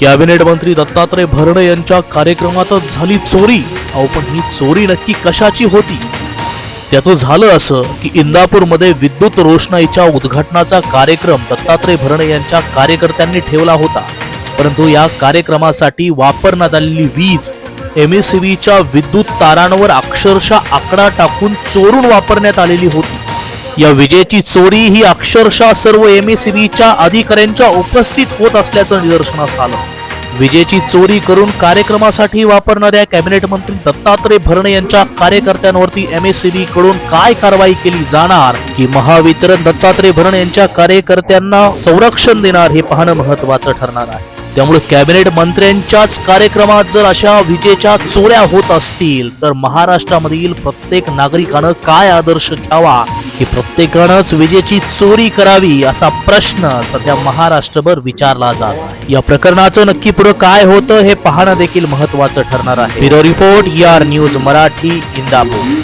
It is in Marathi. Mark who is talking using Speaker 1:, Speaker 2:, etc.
Speaker 1: कॅबिनेट मंत्री दत्तात्रय भरणे यांच्या कार्यक्रमातच झाली चोरी. अहो पण ही चोरी नक्की कशाची होती? त्याचं झालं असं की इंदापूरमध्ये विद्युत रोषणाईच्या उद्घाटनाचा कार्यक्रम दत्तात्रय भरणे यांच्या कार्यकर्त्यांनी ठेवला होता. परंतु या कार्यक्रमासाठी वापरण्यात आलेली वीज एम एस विद्युत तारांवर अक्षरशः आकडा टाकून चोरून वापरण्यात आलेली होती. या विजेची चोरी ही अक्षरशः सर्व एम एस अधिकाऱ्यांच्या उपस्थित होत असल्याचं निदर्शनास आलं. विजेची चोरी करून कार्यक्रमासाठी वापरणाऱ्या कॅबिनेट मंत्री दत्तात्रय भरणे यांच्या कार्यकर्त्यांवरती एम एस सी कडून काय कारवाई केली जाणार की महावितरण दत्तात्रय भरणे यांच्या कार्यकर्त्यांना संरक्षण देणार हे पाहणं महत्वाचं ठरणार आहे. त्यामुळे कॅबिनेट मंत्र्यांच्याच कार्यक्रमात जर अशा विजेच्या चोऱ्या होत असतील तर महाराष्ट्रामधील प्रत्येक नागरिकानं काय आदर्श घ्यावा? की प्रत्येकानंच विजेची चोरी करावी असा प्रश्न सध्या महाराष्ट्रभर विचारला जात आहे. या प्रकरणाचं नक्की पुढे काय होतं हे पाहणं देखील महत्वाचं ठरणार आहे. ब्युरो रिपोर्ट यार न्यूज मराठी इंदापूर.